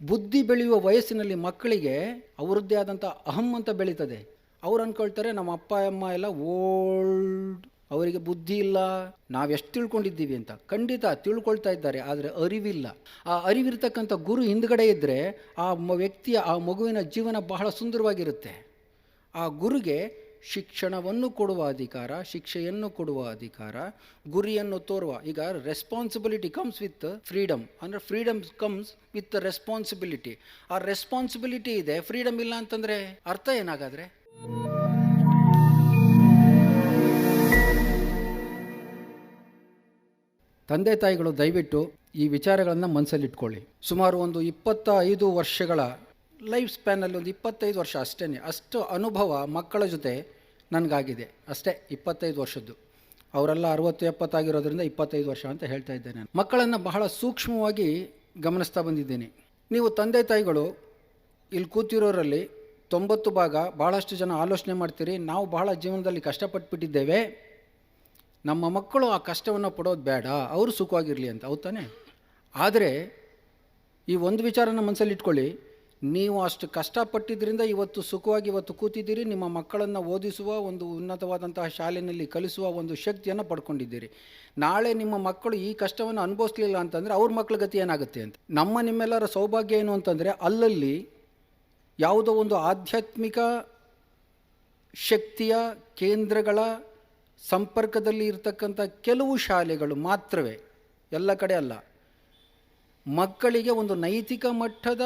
ಬುದ್ಧಿ ಬೆಳೆಯುವ ವಯಸ್ಸಿನಲ್ಲಿ ಮಕ್ಕಳಿಗೆ ಅವರದ್ದೇ ಆದಂಥ ಅಹಂ ಅಂತ ಬೆಳೀತದೆ. ಅವ್ರು ಅಂದ್ಕೊಳ್ತಾರೆ ನಮ್ಮ ಅಪ್ಪ, ಅಮ್ಮ ಎಲ್ಲ ಓಲ್ಡ್, ಅವರಿಗೆ ಬುದ್ಧಿ ಇಲ್ಲ. ನಾವೆಷ್ಟು ತಿಳ್ಕೊಂಡಿದ್ದೀವಿ ಅಂತ. ಖಂಡಿತ ತಿಳ್ಕೊಳ್ತಾ ಇದ್ದಾರೆ, ಆದರೆ ಅರಿವಿಲ್ಲ. ಆ ಅರಿವಿರ್ತಕ್ಕಂಥ ಗುರು ಹಿಂದ್ಗಡೆ ಇದ್ದರೆ ಆ ವ್ಯಕ್ತಿಯ, ಆ ಮಗುವಿನ ಜೀವನ ಬಹಳ ಸುಂದರವಾಗಿರುತ್ತೆ. ಆ ಗುರುಗೆ ಶಿಕ್ಷಣವನ್ನು ಕೊಡುವ ಅಧಿಕಾರ, ಶಿಕ್ಷೆಯನ್ನು ಕೊಡುವ ಅಧಿಕಾರ, ಗುರಿಯನ್ನು ತೋರುವ, ಈಗ ರೆಸ್ಪಾನ್ಸಿಬಿಲಿಟಿ ಕಮ್ಸ್ ವಿತ್ ಫ್ರೀಡಮ್ ಅಂದರೆ ಫ್ರೀಡಮ್ ಕಮ್ಸ್ ವಿತ್ ರೆಸ್ಪಾನ್ಸಿಬಿಲಿಟಿ ಆ ರೆಸ್ಪಾನ್ಸಿಬಿಲಿಟಿ ಇದೆ ಫ್ರೀಡಮ್ ಇಲ್ಲ ಅಂತಂದರೆ ಅರ್ಥ ಏನಾಗಾದರೆ? ತಂದೆ ತಾಯಿಗಳು ದಯವಿಟ್ಟು ಈ ವಿಚಾರಗಳನ್ನು ಮನಸ್ಸಲ್ಲಿಟ್ಕೊಳ್ಳಿ ಸುಮಾರು ಒಂದು ಇಪ್ಪತ್ತ ಐದು ವರ್ಷಗಳ ಲೈಫ್ ಸ್ಪ್ಯಾನಲ್ಲಿ ಒಂದು ಇಪ್ಪತ್ತೈದು ವರ್ಷ ಅಷ್ಟೇ ಅಷ್ಟು ಅನುಭವ ಮಕ್ಕಳ ಜೊತೆ ನನಗಾಗಿದೆ. ಅಷ್ಟೇ, ಇಪ್ಪತ್ತೈದು ವರ್ಷದ್ದು. ಅವರೆಲ್ಲ ಅರುವತ್ತು ಎಪ್ಪತ್ತಾಗಿರೋದ್ರಿಂದ ಇಪ್ಪತ್ತೈದು ವರ್ಷ ಅಂತ ಹೇಳ್ತಾ ಇದ್ದೇನೆ ನಾನು. ಮಕ್ಕಳನ್ನು ಬಹಳ ಸೂಕ್ಷ್ಮವಾಗಿ ಗಮನಿಸ್ತಾ ಬಂದಿದ್ದೀನಿ. ನೀವು ತಂದೆ ತಾಯಿಗಳು ಇಲ್ಲಿ ಕೂತಿರೋರಲ್ಲಿ ತೊಂಬತ್ತು ಭಾಗ ಭಾಳಷ್ಟು ಜನ ಆಲೋಚನೆ ಮಾಡ್ತೀರಿ. ನಾವು ಬಹಳ ಜೀವನದಲ್ಲಿ ಕಷ್ಟಪಟ್ಬಿಟ್ಟಿದ್ದೇವೆ. ನಮ್ಮ ಮಕ್ಕಳು ಆ ಕಷ್ಟವನ್ನು ಪಡೋದು ಬೇಡ. ಅವರು ಸುಖವಾಗಿರಲಿ ಅಂತ ಹೌದಾನೆ ಆದರೆ ಈ ಒಂದು ವಿಚಾರನ ಮನಸ್ಸಲ್ಲಿ ಇಟ್ಕೊಳ್ಳಿ. ನೀವು ಅಷ್ಟು ಕಷ್ಟಪಟ್ಟಿದ್ದರಿಂದ ಇವತ್ತು ಸುಖವಾಗಿ ಇವತ್ತು ಕೂತಿದ್ದೀರಿ, ನಿಮ್ಮ ಮಕ್ಕಳನ್ನು ಓದಿಸುವ ಒಂದು ಉನ್ನತವಾದಂತಹ ಶಾಲೆಯಲ್ಲಿ ಕಲಿಸುವ ಒಂದು ಶಕ್ತಿಯನ್ನು ಪಡ್ಕೊಂಡಿದ್ದೀರಿ. ನಾಳೆ ನಿಮ್ಮ ಮಕ್ಕಳು ಈ ಕಷ್ಟವನ್ನು ಅನುಭವಿಸ್ಲಿಲ್ಲ ಅಂತಂದರೆ ಅವ್ರ ಮಕ್ಕಳ ಗತಿ ಏನಾಗುತ್ತೆ ಅಂತ. ನಮ್ಮ ನಿಮ್ಮೆಲ್ಲರ ಸೌಭಾಗ್ಯ ಏನು ಅಂತಂದರೆ ಅಲ್ಲಲ್ಲಿ ಯಾವುದೋ ಒಂದು ಆಧ್ಯಾತ್ಮಿಕ ಶಕ್ತಿಯ ಕೇಂದ್ರಗಳ ಸಂಪರ್ಕದಲ್ಲಿ ಇರತಕ್ಕಂಥ ಕೆಲವು ಶಾಲೆಗಳು ಮಾತ್ರವೇ, ಎಲ್ಲ ಕಡೆ ಅಲ್ಲ. ಮಕ್ಕಳಿಗೆ ಒಂದು ನೈತಿಕ ಮಟ್ಟದ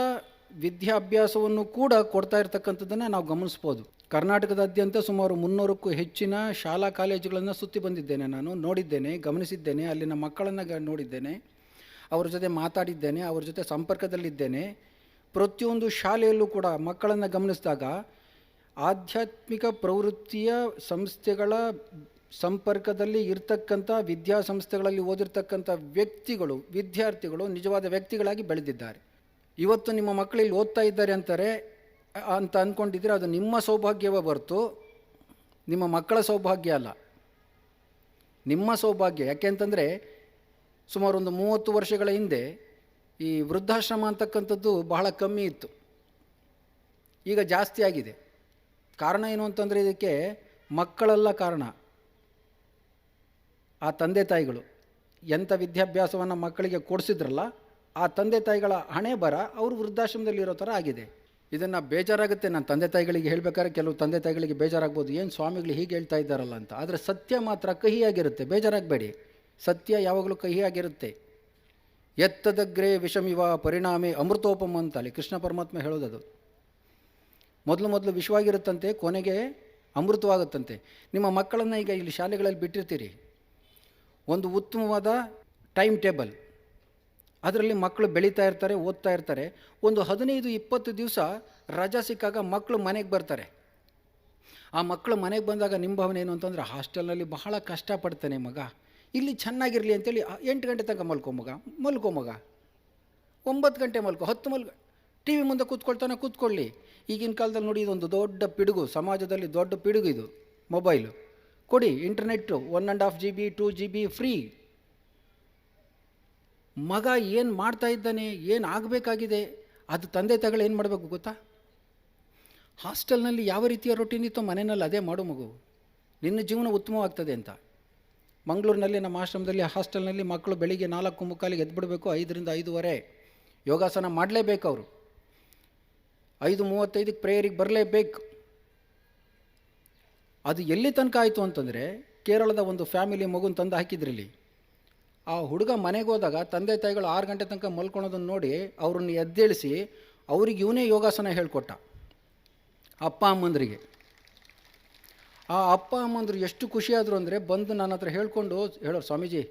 ವಿದ್ಯಾಭ್ಯಾಸವನ್ನು ಕೂಡ ಕೊಡ್ತಾ ಇರ್ತಕ್ಕಂಥದ್ದನ್ನು ನಾವು ಗಮನಿಸ್ಬೋದು. ಕರ್ನಾಟಕದಾದ್ಯಂತ ಸುಮಾರು ಮುನ್ನೂರಕ್ಕೂ ಹೆಚ್ಚಿನ ಶಾಲಾ ಕಾಲೇಜುಗಳನ್ನು ಸುತ್ತಿ ಬಂದಿದ್ದೇನೆ ನಾನು, ನೋಡಿದ್ದೇನೆ, ಗಮನಿಸಿದ್ದೇನೆ, ಅಲ್ಲಿನ ಮಕ್ಕಳನ್ನು ನೋಡಿದ್ದೇನೆ, ಅವ್ರ ಜೊತೆ ಮಾತಾಡಿದ್ದೇನೆ, ಅವ್ರ ಜೊತೆ ಸಂಪರ್ಕದಲ್ಲಿದ್ದೇನೆ. ಪ್ರತಿಯೊಂದು ಶಾಲೆಯಲ್ಲೂ ಕೂಡ ಮಕ್ಕಳನ್ನು ಗಮನಿಸಿದಾಗ ಆಧ್ಯಾತ್ಮಿಕ ಪ್ರವೃತ್ತಿಯ ಸಂಸ್ಥೆಗಳ ಸಂಪರ್ಕದಲ್ಲಿ ಇರ್ತಕ್ಕಂಥ ವಿದ್ಯಾಸಂಸ್ಥೆಗಳಲ್ಲಿ ಓದಿರ್ತಕ್ಕಂಥ ವ್ಯಕ್ತಿಗಳು, ವಿದ್ಯಾರ್ಥಿಗಳು, ನಿಜವಾದ ವ್ಯಕ್ತಿಗಳಾಗಿ ಬೆಳೆದಿದ್ದಾರೆ. ಇವತ್ತು ನಿಮ್ಮ ಮಕ್ಕಳು ಇಲ್ಲಿ ಓದ್ತಾ ಇದ್ದಾರೆ ಅಂತಾರೆ, ಅಂತ ಅಂದ್ಕೊಂಡಿದ್ರೆ ಅದು ನಿಮ್ಮ ಸೌಭಾಗ್ಯವೇ ಬರ್ತು ನಿಮ್ಮ ಮಕ್ಕಳ ಸೌಭಾಗ್ಯ ಅಲ್ಲ. ನಿಮ್ಮ ಸೌಭಾಗ್ಯ, ಯಾಕೆ ಅಂತಂದರೆ ಸುಮಾರು ಒಂದು ಮೂವತ್ತು ವರ್ಷಗಳ ಹಿಂದೆ ಈ ವೃದ್ಧಾಶ್ರಮ ಅಂತಕ್ಕಂಥದ್ದು ಬಹಳ ಕಮ್ಮಿ ಇತ್ತು. ಈಗ ಜಾಸ್ತಿ ಆಗಿದೆ. ಕಾರಣ ಏನು ಅಂತಂದರೆ ಇದಕ್ಕೆ ಮಕ್ಕಳೆಲ್ಲ ಕಾರಣ. ಆ ತಂದೆ ತಾಯಿಗಳು ಎಂಥ ವಿದ್ಯಾಭ್ಯಾಸವನ್ನು ಮಕ್ಕಳಿಗೆ ಕೊಡಿಸಿದ್ರಲ್ಲ ಆ ತಂದೆ ತಾಯಿಗಳ ಹಣೆ ಬರ ಅವರು ವೃದ್ಧಾಶ್ರಮದಲ್ಲಿರೋ ಥರ ಆಗಿದೆ. ಇದನ್ನು ಬೇಜಾರಾಗುತ್ತೆ. ನಾನು ತಂದೆ ತಾಯಿಗಳಿಗೆ ಹೇಳಬೇಕಾದ್ರೆ ಕೆಲವು ತಂದೆ ತಾಯಿಗಳಿಗೆ ಬೇಜಾರಾಗ್ಬೋದು. ಏನು ಸ್ವಾಮಿಗಳು ಹೀಗೆ ಹೇಳ್ತಾ ಇದ್ದಾರಲ್ಲ ಅಂತ. ಆದರೆ ಸತ್ಯ ಮಾತ್ರ ಕಹಿಯಾಗಿರುತ್ತೆ. ಬೇಜಾರಾಗಬೇಡಿ. ಸತ್ಯ ಯಾವಾಗಲೂ ಕಹಿಯಾಗಿರುತ್ತೆ. ಎತ್ತದಗ್ರೆ ವಿಷಮಿವ ಪರಿಣಾಮಿ ಅಮೃತೋಪಮ ಅಂತ ಅಲ್ಲಿ ಕೃಷ್ಣ ಪರಮಾತ್ಮ ಹೇಳೋದದು. ಮೊದಲು ಮೊದಲು ವಿಷವಾಗಿರುತ್ತಂತೆ ಕೊನೆಗೆ ಅಮೃತವಾಗುತ್ತಂತೆ. ನಿಮ್ಮ ಮಕ್ಕಳನ್ನು ಈಗ ಇಲ್ಲಿ ಶಾಲೆಗಳಲ್ಲಿ ಬಿಟ್ಟಿರ್ತೀರಿ. ಒಂದು ಉತ್ತಮವಾದ ಟೈಮ್ ಟೇಬಲ್ ಅದರಲ್ಲಿ ಮಕ್ಕಳು ಬೆಳೀತಾ ಇರ್ತಾರೆ, ಓದ್ತಾ ಇರ್ತಾರೆ. ಒಂದು ಹದಿನೈದು, ಇಪ್ಪತ್ತು ದಿವಸ ರಜಾ ಸಿಕ್ಕಾಗ ಮಕ್ಕಳು ಮನೆಗೆ ಬರ್ತಾರೆ. ಆ ಮಕ್ಕಳು ಮನೆಗೆ ಬಂದಾಗ ನಿಮ್ಮ ಭಾವನೆ ಏನು ಅಂತಂದರೆ, ಹಾಸ್ಟೆಲ್ನಲ್ಲಿ ಬಹಳ ಕಷ್ಟಪಡ್ತಾನೆ ಮಗ. ಇಲ್ಲಿ ಚೆನ್ನಾಗಿರಲಿ ಅಂತೇಳಿ ಎಂಟು ಗಂಟೆ ತನಕ ಮಲ್ಕೊ ಮಗ ಮಲ್ಕೊ ಮಗ. ಒಂಬತ್ತು ಗಂಟೆ ಮಲ್ಕೊ, ಹತ್ತು ಮಲ್ಕೊ. ಟಿ ವಿ ಮುಂದೆ ಕೂತ್ಕೊಳ್ತಾನೆ, ಕೂತ್ಕೊಳ್ಳಿ. ಈಗಿನ ಕಾಲದಲ್ಲಿ ನೋಡಿ ಇದೊಂದು ದೊಡ್ಡ ಪಿಡುಗು, ಸಮಾಜದಲ್ಲಿ ದೊಡ್ಡ ಪಿಡುಗು ಇದು, ಮೊಬೈಲು. ಕೊಡಿ, internet, one and half G B two G B free. ಮಗ ಏನು ಮಾಡ್ತಾ ಇದ್ದಾನೆ, ಏನು ಆಗಬೇಕಾಗಿದೆ, ಅದು ತಂದೆ ತಗಳು ಏನು ಮಾಡಬೇಕು ಗೊತ್ತಾ? ಹಾಸ್ಟೆಲ್ನಲ್ಲಿ ಯಾವ ರೀತಿಯ ರೊಟೀನ್ ಇತ್ತೋ ಮನೆಯಲ್ಲಿ ಅದೇ ಮಾಡು ಮಗು. ನಿನ್ನ ಜೀವನ ಉತ್ತಮವಾಗ್ತದೆ ಅಂತ. ಮಂಗಳೂರಿನಲ್ಲಿ ನಮ್ಮ ಆಶ್ರಮದಲ್ಲಿ ಹಾಸ್ಟೆಲ್ನಲ್ಲಿ ಮಕ್ಕಳು ಬೆಳಿಗ್ಗೆ ನಾಲ್ಕು ಮುಕ್ಕಾಲಿಗೆ ಎದ್ಬಿಡಬೇಕು, ಐದರಿಂದ ಐದುವರೆ. ಯೋಗಾಸನ ಮಾಡಲೇಬೇಕು ಅವರು. ಐದು ಮೂವತ್ತೈದಕ್ಕೆ ಪ್ರೇಯರಿಗೆ ಬರಲೇಬೇಕು. ಅದು ಎಲ್ಲಿ ತನಕ ಆಯಿತು ಅಂತಂದರೆ, ಕೇರಳದ ಒಂದು ಫ್ಯಾಮಿಲಿ ಮಗುನ ತಂದು ಹಾಕಿದ್ರಲ್ಲಿ. ಆ ಹುಡುಗ ಮನೆಗೆ ಹೋದಾಗ ತಂದೆ ತಾಯಿಗಳು ಆರು ಗಂಟೆ ತನಕ ಮಲ್ಕೊಳೋದನ್ನು ನೋಡಿ ಅವ್ರನ್ನ ಎದ್ದೇಳಿಸಿ ಅವ್ರಿಗೆ ಇವನೇ ಯೋಗಾಸನ ಹೇಳ್ಕೊಟ್ಟ. ಅಪ್ಪ, ಅಮ್ಮಂದ್ರಿಗೆ. ಆ ಅಪ್ಪ, ಅಮ್ಮಂದ್ರು ಎಷ್ಟು ಖುಷಿಯಾದರು ಅಂದರೆ ಬಂದು ನನ್ನ ಹತ್ರ ಹೇಳ್ಕೊಂಡು ಹೇಳೋರು ಸ್ವಾಮೀಜಿ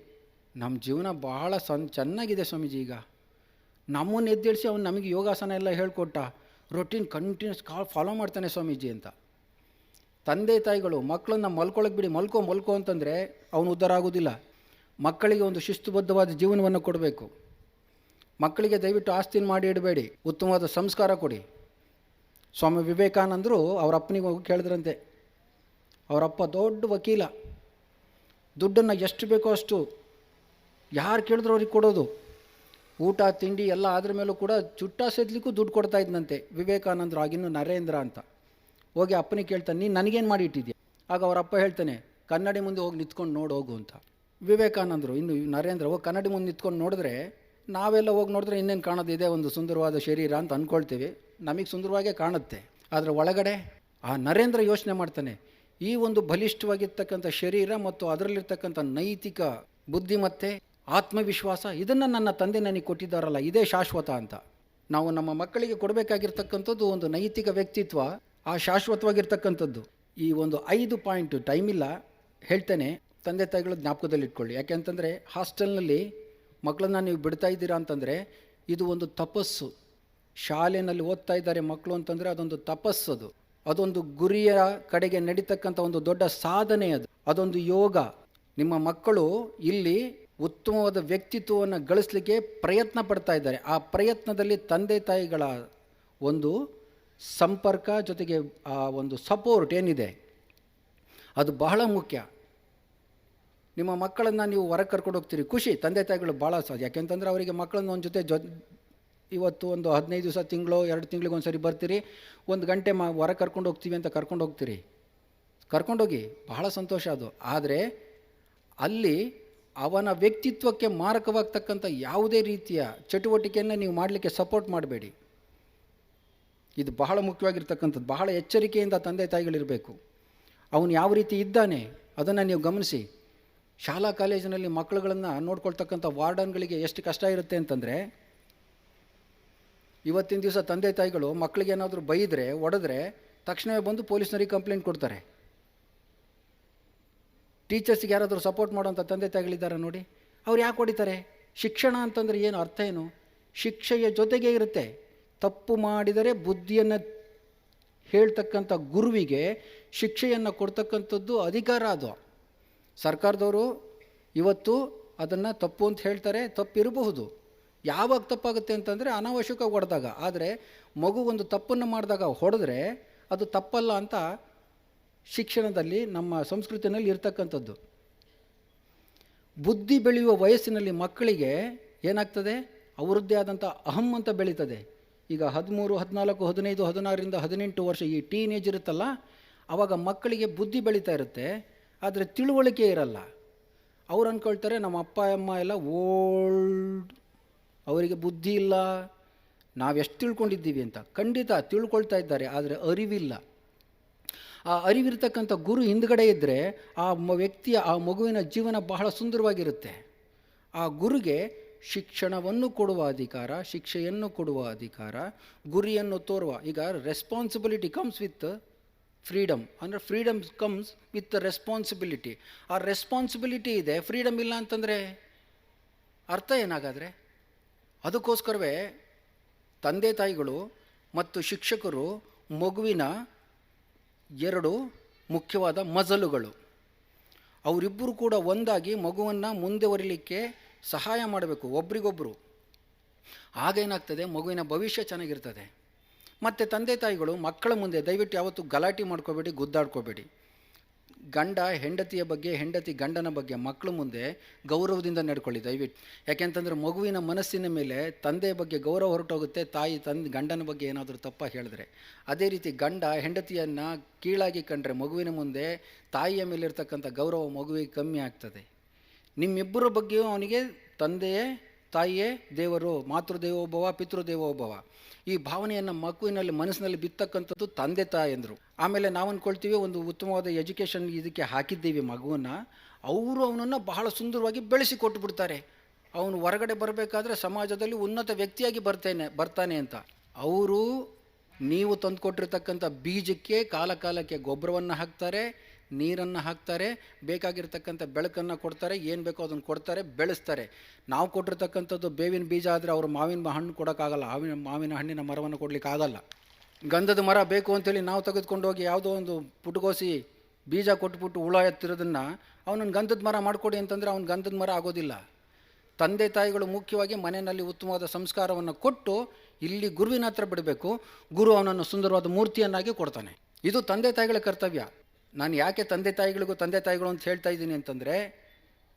ನಮ್ಮ ಜೀವನ ಬಹಳ ಸನ್ ಚೆನ್ನಾಗಿದೆ ಸ್ವಾಮೀಜಿ ಈಗ. ನಮ್ಮನ್ನು ಎದ್ದೇಳಿಸಿ ಅವ್ನು ನಮಗೆ ಯೋಗಾಸನ ಎಲ್ಲ ಹೇಳ್ಕೊಟ್ಟ. ರೊಟೀನ್ ಕಂಟಿನ್ಯೂಸ್ ಕಾ, ಫಾಲೋ ಮಾಡ್ತಾನೆ ಸ್ವಾಮೀಜಿ ಅಂತ. ತಂದೆ ತಾಯಿಗಳು ಮಕ್ಕಳನ್ನ ಮಲ್ಕೊಳಕ್ಕೆ ಬಿಡಿ, ಮಲ್ಕೋ ಮಲ್ಕೋ ಅಂತಂದರೆ ಅವನು ಉದ್ಧಾರ ಆಗೋದಿಲ್ಲ. ಮಕ್ಕಳಿಗೆ ಒಂದು ಶಿಸ್ತುಬದ್ಧವಾದ ಜೀವನವನ್ನು ಕೊಡಬೇಕು. ಮಕ್ಕಳಿಗೆ ದಯವಿಟ್ಟು ಆಸ್ತಿನ ಮಾಡಿ ಇಡಬೇಡಿ. ಉತ್ತಮವಾದ ಸಂಸ್ಕಾರ ಕೊಡಿ. ಸ್ವಾಮಿ ವಿವೇಕಾನಂದರು ಅವರ ಅಪ್ಪನಿಗೆ ಹೋಗಿ ಕೇಳಿದ್ರಂತೆ, ಅವರಪ್ಪ ದೊಡ್ಡ ವಕೀಲ, ದುಡ್ಡನ್ನು ಎಷ್ಟು ಬೇಕೋ ಅಷ್ಟು ಯಾರು ಕೇಳಿದ್ರು ಅವ್ರಿಗೆ ಕೊಡೋದು. ಊಟ, ತಿಂಡಿ ಎಲ್ಲ ಆದ್ರ ಮೇಲೂ ಕೂಡ ಚುಟ್ಟ ಸೆದ್ಲಿಕ್ಕೂ ದುಡ್ಡು ಕೊಡ್ತಾ ಇದ್ದಂತೆ ವಿವೇಕಾನಂದರು, ಆಗಿನ್ನು ನರೇಂದ್ರ ಅಂತ. ಹೋಗಿ ಅಪ್ಪನಿಗೆ ಕೇಳ್ತಾನೆ, ನೀನು ನನಗೇನು ಮಾಡಿ ಇಟ್ಟಿದ್ಯಾ ಆಗ ಅವರಪ್ಪ ಹೇಳ್ತಾನೆ, ಕನ್ನಡಿ ಮುಂದೆ ಹೋಗಿ ನಿಂತ್ಕೊಂಡು ನೋಡೋಗು ಅಂತ. ವಿವೇಕಾನಂದರು. ಇನ್ನು ನರೇಂದ್ರ, ಹೋಗಿ ಕನ್ನಡಿ ಮುಂದೆ ನಿಂತ್ಕೊಂಡು ನೋಡಿದ್ರೆ, ನಾವೆಲ್ಲ ಹೋಗಿ ನೋಡಿದ್ರೆ ಇನ್ನೇನು ಕಾಣೋದು? ಇದೆ ಒಂದು ಸುಂದರವಾದ ಶರೀರ ಅಂತ ಅಂದ್ಕೊಳ್ತೀವಿ ನಮಗೆ ಸುಂದರವಾಗೇ ಕಾಣುತ್ತೆ. ಆದರೆ ಒಳಗಡೆ ಆ ನರೇಂದ್ರ ಯೋಚನೆ ಮಾಡ್ತಾನೆ, ಈ ಒಂದು ಬಲಿಷ್ಠವಾಗಿರ್ತಕ್ಕಂಥ ಶರೀರ ಮತ್ತು ಅದರಲ್ಲಿರ್ತಕ್ಕಂಥ ನೈತಿಕ ಬುದ್ಧಿಮತ್ತೆ, ಆತ್ಮವಿಶ್ವಾಸ, ಇದನ್ನು ನನ್ನ ತಂದೆ ನನಗೆ ಕೊಟ್ಟಿದ್ದಾರಲ್ಲ, ಇದೇ ಶಾಶ್ವತ ಅಂತ. ನಾವು ನಮ್ಮ ಮಕ್ಕಳಿಗೆ ಕೊಡಬೇಕಾಗಿರ್ತಕ್ಕಂಥದ್ದು ಒಂದು ನೈತಿಕ ವ್ಯಕ್ತಿತ್ವ, ಆ ಶಾಶ್ವತವಾಗಿರ್ತಕ್ಕಂಥದ್ದು. ಈ ಒಂದು ಐದು ಪಾಯಿಂಟ್ ಟೈಮ್ ಇಲ್ಲ ಹೇಳ್ತೇನೆ. ತಂದೆ ತಾಯಿಗಳು ಜ್ಞಾಪಕದಲ್ಲಿ ಇಟ್ಕೊಳ್ಳಿ. ಯಾಕೆಂತಂದರೆ ಹಾಸ್ಟೆಲ್ನಲ್ಲಿ ಮಕ್ಕಳನ್ನ ನೀವು ಬಿಡ್ತಾ ಇದ್ದೀರಾ ಅಂತಂದರೆ ಇದು ಒಂದು ತಪಸ್ಸು. ಶಾಲೆಯಲ್ಲಿ ಓದ್ತಾ ಇದ್ದಾರೆ ಮಕ್ಕಳು ಅಂತಂದರೆ ಅದೊಂದು ತಪಸ್ಸು ಅದು. ಅದೊಂದು ಗುರಿಯ ಕಡೆಗೆ ನಡೀತಕ್ಕಂಥ ಒಂದು ದೊಡ್ಡ ಸಾಧನೆ ಅದು. ಅದೊಂದು ಯೋಗ. ನಿಮ್ಮ ಮಕ್ಕಳು ಇಲ್ಲಿ ಉತ್ತಮವಾದ ವ್ಯಕ್ತಿತ್ವವನ್ನು ಗಳಿಸಲಿಕ್ಕೆ ಪ್ರಯತ್ನ ಪಡ್ತಾ ಇದ್ದಾರೆ. ಆ ಪ್ರಯತ್ನದಲ್ಲಿ ತಂದೆ ತಾಯಿಗಳ ಒಂದು ಸಂಪರ್ಕ ಜೊತೆಗೆ ಆ ಒಂದು ಸಪೋರ್ಟ್ ಏನಿದೆ? ಅದು ಬಹಳ ಮುಖ್ಯ. ನಿಮ್ಮ ಮಕ್ಕಳನ್ನು ನೀವು ಹೊರಗೆ ಕರ್ಕೊಂಡು ಹೋಗ್ತೀರಿ. ಖುಷಿ. ತಂದೆ ತಾಯಿಗಳು ಭಾಳ ಸಹ ಯಾಕೆಂತಂದ್ರೆ ಅವರಿಗೆ ಮಕ್ಕಳನ್ನ ಒಂದು ಜೊತೆ ಜೊ, ಇವತ್ತು ಒಂದು ಹದಿನೈದು ದಿವಸ ತಿಂಗಳು, ಎರಡು ತಿಂಗಳಿಗೆ ಒಂದು ಸರಿ ಬರ್ತೀರಿ. ಒಂದು ಗಂಟೆ ಮಾ, ಹೊರಗೆ ಕರ್ಕೊಂಡು ಹೋಗ್ತೀವಿ ಅಂತ ಕರ್ಕೊಂಡು ಹೋಗ್ತೀರಿ. ಕರ್ಕೊಂಡೋಗಿ ಬಹಳ ಸಂತೋಷ ಅದು. ಆದರೆ ಅಲ್ಲಿ ಅವನ ವ್ಯಕ್ತಿತ್ವಕ್ಕೆ ಮಾರಕವಾಗ್ತಕ್ಕಂಥ ಯಾವುದೇ ರೀತಿಯ ಚಟುವಟಿಕೆಯನ್ನು ನೀವು ಮಾಡಲಿಕ್ಕೆ ಸಪೋರ್ಟ್ ಮಾಡಬೇಡಿ. ಇದು ಬಹಳ ಮುಖ್ಯವಾಗಿರ್ತಕ್ಕಂಥದ್ದು. ಬಹಳ ಎಚ್ಚರಿಕೆಯಿಂದ ತಂದೆ ತಾಯಿಗಳಿರಬೇಕು. ಅವನು ಯಾವ ರೀತಿ ಇದ್ದಾನೆ, ಅದನ್ನು ನೀವು ಗಮನಿಸಿ. ಶಾಲಾ ಕಾಲೇಜಿನಲ್ಲಿ ಮಕ್ಕಳುಗಳನ್ನು ನೋಡ್ಕೊಳ್ತಕ್ಕಂಥ ವಾರ್ಡನ್ಗಳಿಗೆ ಎಷ್ಟು ಕಷ್ಟ ಇರುತ್ತೆ ಅಂತಂದರೆ, ಇವತ್ತಿನ ದಿವಸ ತಂದೆ ತಾಯಿಗಳು ಮಕ್ಕಳಿಗೆ ಏನಾದರೂ ಬೈದರೆ, ಒಡೆದ್ರೆ ತಕ್ಷಣವೇ ಬಂದು ಪೊಲೀಸ್ನರಿಗೆ ಕಂಪ್ಲೇಂಟ್ ಕೊಡ್ತಾರೆ. ಟೀಚರ್ಸ್ಗೆ ಯಾರಾದರೂ ಸಪೋರ್ಟ್ ಮಾಡೋಂಥ ತಂದೆ ತಾಯಿಗಳಿದ್ದಾರೆ ನೋಡಿ? ಅವ್ರು ಯಾಕೆ ಹೊಡಿತಾರೆ? ಶಿಕ್ಷಣ ಅಂತಂದರೆ ಏನು ಅರ್ಥ ಏನು? ಶಿಕ್ಷೆಯ ಜೊತೆಗೆ ಇರುತ್ತೆ. ತಪ್ಪು ಮಾಡಿದರೆ ಬುದ್ಧಿಯನ್ನು ಹೇಳ್ತಕ್ಕಂಥ ಗುರುವಿಗೆ ಶಿಕ್ಷೆಯನ್ನು ಕೊಡ್ತಕ್ಕಂಥದ್ದು ಅಧಿಕಾರ ಅದು. ಸರ್ಕಾರದವರು ಇವತ್ತು ಅದನ್ನು ತಪ್ಪು ಅಂತ ಹೇಳ್ತಾರೆ, ತಪ್ಪಿರಬಹುದು. ಯಾವಾಗ ತಪ್ಪಾಗುತ್ತೆ ಅಂತಂದರೆ ಅನಾವಶ್ಯಕ ಹೊಡೆದಾಗ. ಆದರೆ ಮಗು ಒಂದು ತಪ್ಪನ್ನು ಮಾಡಿದಾಗ ಹೊಡೆದ್ರೆ ಅದು ತಪ್ಪಲ್ಲ ಅಂತ ಶಿಕ್ಷಣದಲ್ಲಿ, ನಮ್ಮ ಸಂಸ್ಕೃತಿನಲ್ಲಿ ಇರ್ತಕ್ಕಂಥದ್ದು. ಬುದ್ಧಿ ಬೆಳೆಯುವ ವಯಸ್ಸಿನಲ್ಲಿ ಮಕ್ಕಳಿಗೆ ಏನಾಗ್ತದೆ? ಅವರದ್ದೇ ಆದಂಥ ಅಹಂ ಅಂತ ಬೆಳೀತದೆ. ಈಗ ಹದಿಮೂರು, ಹದಿನಾಲ್ಕು, ಹದಿನೈದು, ಹದಿನಾರರಿಂದ ಹದಿನೆಂಟು ವರ್ಷ ಈ ಟೀನೇಜ್ ಇರುತ್ತಲ್ಲ ಆವಾಗ ಮಕ್ಕಳಿಗೆ ಬುದ್ಧಿ ಬೆಳೀತಾ ಇರುತ್ತೆ. ಆದರೆ ತಿಳುವಳಿಕೆ ಇರಲ್ಲ. ಅವ್ರು ಅಂದ್ಕೊಳ್ತಾರೆ ನಮ್ಮ ಅಪ್ಪ, ಅಮ್ಮ ಎಲ್ಲ ಓಲ್ಡ್, ಅವರಿಗೆ ಬುದ್ಧಿ ಇಲ್ಲ. ನಾವೆಷ್ಟು ತಿಳ್ಕೊಂಡಿದ್ದೀವಿ ಅಂತ. ಖಂಡಿತ ತಿಳ್ಕೊಳ್ತಾ ಇದ್ದಾರೆ, ಆದರೆ ಅರಿವಿಲ್ಲ. ಆ ಅರಿವಿರ್ತಕ್ಕಂಥ ಗುರು ಹಿಂದ್ಗಡೆ ಇದ್ದರೆ ಆ ಮ ವ್ಯಕ್ತಿಯ, ಆ ಮಗುವಿನ ಜೀವನ ಬಹಳ ಸುಂದರವಾಗಿರುತ್ತೆ. ಆ ಗುರುಗೆ ಶಿಕ್ಷಣವನ್ನು ಕೊಡುವ ಅಧಿಕಾರ, ಶಿಕ್ಷೆಯನ್ನು ಕೊಡುವ ಅಧಿಕಾರ, ಗುರಿಯನ್ನು ತೋರುವ. ಈಗ ರೆಸ್ಪಾನ್ಸಿಬಿಲಿಟಿ ಕಮ್ಸ್ ವಿತ್ ಫ್ರೀಡಮ್ ಅಂದರೆ ಫ್ರೀಡಮ್ ಕಮ್ಸ್ ವಿತ್ ರೆಸ್ಪಾನ್ಸಿಬಿಲಿಟಿ ಆ ರೆಸ್ಪಾನ್ಸಿಬಿಲಿಟಿ ಇದೆ ಫ್ರೀಡಮ್ ಇಲ್ಲ ಅಂತಂದರೆ ಅರ್ಥ ಏನಾಗಾದರೆ? ಅದಕ್ಕೋಸ್ಕರವೇ ತಂದೆ ತಾಯಿಗಳು ಮತ್ತು ಶಿಕ್ಷಕರು ಮಗುವಿನ ಎರಡು ಮುಖ್ಯವಾದ ಮಜಲುಗಳು. ಅವರಿಬ್ಬರು ಕೂಡ ಒಂದಾಗಿ ಮಗುವನ್ನು ಮುಂದೆ ಒರಿಲಿಕ್ಕೆ ಸಹಾಯ ಮಾಡಬೇಕು ಒಬ್ರಿಗೊಬ್ಬರು ಆಗೇನಾಗ್ತದೆ ಮಗುವಿನ ಭವಿಷ್ಯ ಚೆನ್ನಾಗಿರ್ತದೆ. ಮತ್ತು ತಂದೆ ತಾಯಿಗಳು ಮಕ್ಕಳ ಮುಂದೆ ದಯವಿಟ್ಟು ಯಾವತ್ತೂ ಗಲಾಟೆ ಮಾಡ್ಕೋಬೇಡಿ, ಗುದ್ದಾಡ್ಕೋಬೇಡಿ. ಗಂಡ ಹೆಂಡತಿಯ ಬಗ್ಗೆ, ಹೆಂಡತಿ ಗಂಡನ ಬಗ್ಗೆ, ಮಕ್ಕಳ ಮುಂದೆ ಗೌರವದಿಂದ ನಡ್ಕೊಳ್ಳಿ ದಯವಿಟ್ಟು. ಯಾಕೆಂತಂದರೆ ಮಗುವಿನ ಮನಸ್ಸಿನ ಮೇಲೆ ತಂದೆಯ ಬಗ್ಗೆ ಗೌರವ ಹೊರಟೋಗುತ್ತೆ, ತಾಯಿ ತಂದೆ ಗಂಡನ ಬಗ್ಗೆ ಏನಾದರೂ ತಪ್ಪ ಹೇಳಿದ್ರೆ. ಅದೇ ರೀತಿ ಗಂಡ ಹೆಂಡತಿಯನ್ನು ಕೀಳಾಗಿ ಕಂಡ್ರೆ ಮಗುವಿನ ಮುಂದೆ ತಾಯಿಯ ಮೇಲಿರ್ತಕ್ಕಂಥ ಗೌರವ ಮಗುವಿಗೆ ಕಮ್ಮಿ ಆಗ್ತದೆ. ನಿಮ್ಮಿಬ್ಬರ ಬಗ್ಗೆಯೂ ಅವನಿಗೆ ತಂದೆಯೇ ತಾಯಿಯೇ ದೇವರು, ಮಾತೃದೇವೋಭವ, ಪಿತೃದೇವೋಭವ. ಈ ಭಾವನೆಯನ್ನು ಮಗುವಿನಲ್ಲಿ, ಮನಸ್ಸಿನಲ್ಲಿ ಬಿತ್ತಕ್ಕಂಥದ್ದು ತಂದೆ ತಾಯಂದರು ಆಮೇಲೆ ನಾವು ಅಂದ್ಕೊಳ್ತೀವಿ ಒಂದು ಉತ್ತಮವಾದ ಎಜುಕೇಷನ್ ಇದಕ್ಕೆ ಹಾಕಿದ್ದೀವಿ ಮಗುವನ್ನು. ಅವರು ಅವನನ್ನು ಬಹಳ ಸುಂದರವಾಗಿ ಬೆಳೆಸಿ ಕೊಟ್ಟು ಬಿಡ್ತಾರೆ. ಅವನು ಹೊರಗಡೆ ಬರಬೇಕಾದ್ರೆ ಸಮಾಜದಲ್ಲಿ ಉನ್ನತ ವ್ಯಕ್ತಿಯಾಗಿ ಬರ್ತೇನೆ, ಬರ್ತಾನೆ ಅಂತ. ಅವರು ನೀವು ತಂದುಕೊಟ್ಟಿರ್ತಕ್ಕಂಥ ಬೀಜಕ್ಕೆ ಕಾಲ ಕಾಲಕ್ಕೆ ಗೊಬ್ಬರವನ್ನು ಹಾಕ್ತಾರೆ, ನೀರನ್ನು ಹಾಕ್ತಾರೆ, ಬೇಕಾಗಿರ್ತಕ್ಕಂಥ ಬೆಳಕನ್ನು ಕೊಡ್ತಾರೆ, ಏನು ಬೇಕೋ ಅದನ್ನು ಕೊಡ್ತಾರೆ, ಬೆಳೆಸ್ತಾರೆ. ನಾವು ಕೊಟ್ಟಿರ್ತಕ್ಕಂಥದ್ದು ಬೇವಿನ ಬೀಜ ಆದರೆ ಅವರು ಮಾವಿನ ಹಣ್ಣು ಕೊಡೋಕ್ಕಾಗಲ್ಲ. ಹಾವಿನ ಮಾವಿನ ಹಣ್ಣಿನ ಮರವನ್ನು ಕೊಡಲಿಕ್ಕೆ ಆಗಲ್ಲ. ಗಂಧದ ಮರ ಬೇಕು ಅಂತೇಳಿ ನಾವು ತೆಗೆದುಕೊಂಡು ಹೋಗಿ ಯಾವುದೋ ಒಂದು ಪುಟಗೋಸಿ ಬೀಜ ಕೊಟ್ಬಿಟ್ಟು ಹುಳ ಎತ್ತಿರೋದನ್ನು ಅವನನ್ನು ಗಂಧದ ಮರ ಮಾಡಿಕೊಡಿ ಅಂತಂದರೆ ಅವ್ನು ಗಂಧದ ಮರ ಆಗೋದಿಲ್ಲ. ತಂದೆ ತಾಯಿಗಳು ಮುಖ್ಯವಾಗಿ ಮನೆಯಲ್ಲಿ ಉತ್ತಮವಾದ ಸಂಸ್ಕಾರವನ್ನು ಕೊಟ್ಟು ಇಲ್ಲಿ ಗುರುವಿನ ಹತ್ರ ಬಿಡಬೇಕು. ಗುರು ಅವನನ್ನು ಸುಂದರವಾದ ಮೂರ್ತಿಯನ್ನಾಗಿ ಕೊಡ್ತಾನೆ. ಇದು ತಂದೆ ತಾಯಿಗಳ ಕರ್ತವ್ಯ. ನಾನು ಯಾಕೆ ತಂದೆ ತಾಯಿಗಳಿಗೂ ತಂದೆ ತಾಯಿಗಳು ಅಂತ ಹೇಳ್ತಾ ಇದ್ದೀನಿ ಅಂತಂದರೆ,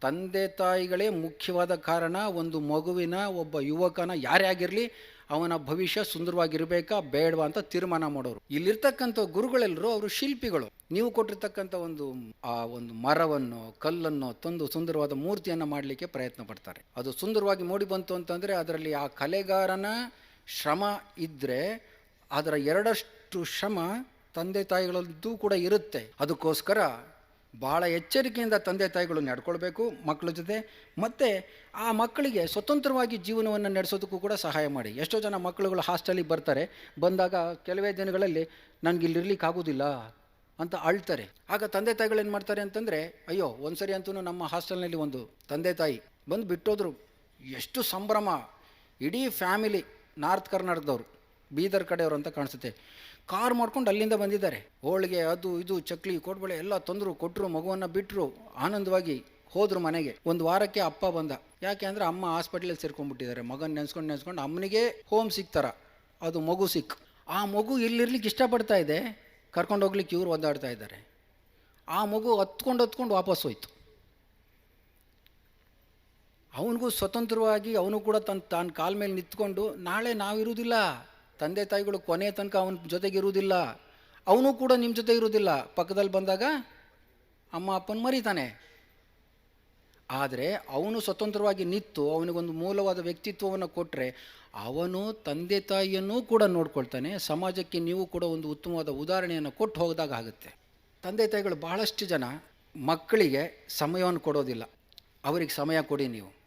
ತಂದೆ ತಾಯಿಗಳೇ ಮುಖ್ಯವಾದ ಕಾರಣ ಒಂದು ಮಗುವಿನ ಒಬ್ಬ ಯುವಕನ ಯಾರೇ ಆಗಿರಲಿ, ಅವನ ಭವಿಷ್ಯ ಸುಂದರವಾಗಿರಬೇಕಾ, ಬೇಡವಾ ಅಂತ ತೀರ್ಮಾನ ಮಾಡೋರು. ಇಲ್ಲಿರ್ತಕ್ಕಂಥ ಗುರುಗಳೆಲ್ಲರೂ ಅವರು ಶಿಲ್ಪಿಗಳು. ನೀವು ಕೊಟ್ಟಿರ್ತಕ್ಕಂಥ ಒಂದು, ಆ ಒಂದು ಮರವನ್ನು, ಕಲ್ಲನ್ನು ತಂದು ಸುಂದರವಾದ ಮೂರ್ತಿಯನ್ನು ಮಾಡಲಿಕ್ಕೆ ಪ್ರಯತ್ನ ಪಡ್ತಾರೆ. ಅದು ಸುಂದರವಾಗಿ ಮೂಡಿ ಬಂತು ಅಂತಂದರೆ, ಅದರಲ್ಲಿ ಆ ಕಲೆಗಾರನ ಶ್ರಮ ಇದ್ದರೆ ಅದರ ಎರಡಷ್ಟು ಶ್ರಮ ತಂದೆ ತಾಯಿಗಳದ್ದು ಕೂಡ ಇರುತ್ತೆ. ಅದಕ್ಕೋಸ್ಕರ ಭಾಳ ಎಚ್ಚರಿಕೆಯಿಂದ ತಂದೆ ತಾಯಿಗಳು ನಡ್ಕೊಳ್ಬೇಕು ಮಕ್ಕಳ ಜೊತೆ. ಮತ್ತು ಆ ಮಕ್ಕಳಿಗೆ ಸ್ವತಂತ್ರವಾಗಿ ಜೀವನವನ್ನು ನಡೆಸೋದಕ್ಕೂ ಕೂಡ ಸಹಾಯ ಮಾಡಿ. ಎಷ್ಟೋ ಜನ ಮಕ್ಕಳುಗಳು ಹಾಸ್ಟೆಲಿಗೆ ಬರ್ತಾರೆ. ಬಂದಾಗ ಕೆಲವೇ ದಿನಗಳಲ್ಲಿ ನನಗೆ ಇಲ್ಲಿರ್ಲಿಕ್ಕೆ ಆಗೋದಿಲ್ಲ ಅಂತ ಅಳ್ತಾರೆ. ಆಗ ತಂದೆ ತಾಯಿಗಳು ಏನು ಮಾಡ್ತಾರೆ ಅಂತಂದರೆ, ಅಯ್ಯೋ ಒಂದು ಸರಿ ಅಂತೂ ನಮ್ಮ ಹಾಸ್ಟೆಲ್ನಲ್ಲಿ ಒಂದು ತಂದೆ ತಾಯಿ ಬಂದು ಬಿಟ್ಟೋದ್ರು. ಎಷ್ಟು ಸಂಭ್ರಮ. ಇಡೀ ಫ್ಯಾಮಿಲಿ ನಾರ್ತ್ ಕರ್ನಾಟಕದವರು, ಬೀದರ್ ಕಡೆಯವರು ಅಂತ ಕಾಣಿಸುತ್ತೆ. ಕಾರ್ ಮಾಡ್ಕೊಂಡು ಅಲ್ಲಿಂದ ಬಂದಿದ್ದಾರೆ. ಹೋಳಿಗೆ, ಅದು ಇದು, ಚಕ್ಲಿ ಕೋಟ್ಬಳೆ ಎಲ್ಲ ತೊಂದರು ಕೊಟ್ಟರು ಮಗುವನ್ನು ಬಿಟ್ಟರು ಆನಂದವಾಗಿ ಹೋದರು ಮನೆಗೆ. ಒಂದು ವಾರಕ್ಕೆ ಅಪ್ಪ ಬಂದ. ಯಾಕೆ ಅಂದರೆ ಅಮ್ಮ ಹಾಸ್ಪಿಟ್ಲಲ್ಲಿ ಸೇರ್ಕೊಂಡ್ಬಿಟ್ಟಿದ್ದಾರೆ. ಮಗನ ನೆನೆಸ್ಕೊಂಡು ನೆನೆಸ್ಕೊಂಡು ಅಮ್ಮನಿಗೆ ಹೋಮ್ ಸಿಗ್ತಾರ ಅದು ಮಗು ಸಿಕ್. ಆ ಮಗು ಇಲ್ಲಿರ್ಲಿಕ್ಕೆ ಇಷ್ಟಪಡ್ತಾ ಇದೆ. ಕರ್ಕೊಂಡು ಹೋಗ್ಲಿಕ್ಕೆ ಇವ್ರು ಒದ್ದಾಡ್ತಾ ಇದ್ದಾರೆ. ಆ ಮಗು ಹತ್ಕೊಂಡು ಹತ್ಕೊಂಡು ವಾಪಸ್ ಹೋಯ್ತು. ಅವನಿಗೂ ಸ್ವತಂತ್ರವಾಗಿ ಅವನು ಕೂಡ ತನ್ನ ತಾನು ಕಾಲ ಮೇಲೆ ನಿಂತ್ಕೊಂಡು, ನಾಳೆ ನಾವಿರುವುದಿಲ್ಲ ತಂದೆ ತಾಯಿಗಳು ಕೊನೆ ತನಕ ಅವನ ಜೊತೆಗೆ ಇರುವುದಿಲ್ಲ. ಅವನು ಕೂಡ ನಿಮ್ಮ ಜೊತೆ ಇರುವುದಿಲ್ಲ. ಪಕ್ಕದಲ್ಲಿ ಬಂದಾಗ, ಅಮ್ಮ ಅಪ್ಪನ ಮರಿತಾನೆ. ಆದರೆ ಅವನು ಸ್ವತಂತ್ರವಾಗಿ ನಿಂತು ಅವನಿಗೊಂದು ಮೂಲವಾದ ವ್ಯಕ್ತಿತ್ವವನ್ನು ಕೊಟ್ಟರೆ ಅವನು ತಂದೆ ತಾಯಿಯನ್ನೂ ಕೂಡ ನೋಡ್ಕೊಳ್ತಾನೆ. ಸಮಾಜಕ್ಕೆ ನೀವು ಕೂಡ ಒಂದು ಉತ್ತಮವಾದ ಉದಾಹರಣೆಯನ್ನು ಕೊಟ್ಟು ಹೋದಾಗ ಆಗುತ್ತೆ. ತಂದೆ ತಾಯಿಗಳು ಭಾಳಷ್ಟು ಜನ ಮಕ್ಕಳಿಗೆ ಸಮಯವನ್ನು ಕೊಡೋದಿಲ್ಲ. ಅವರಿಗೆ ಸಮಯ ಕೊಡಿ ನೀವು.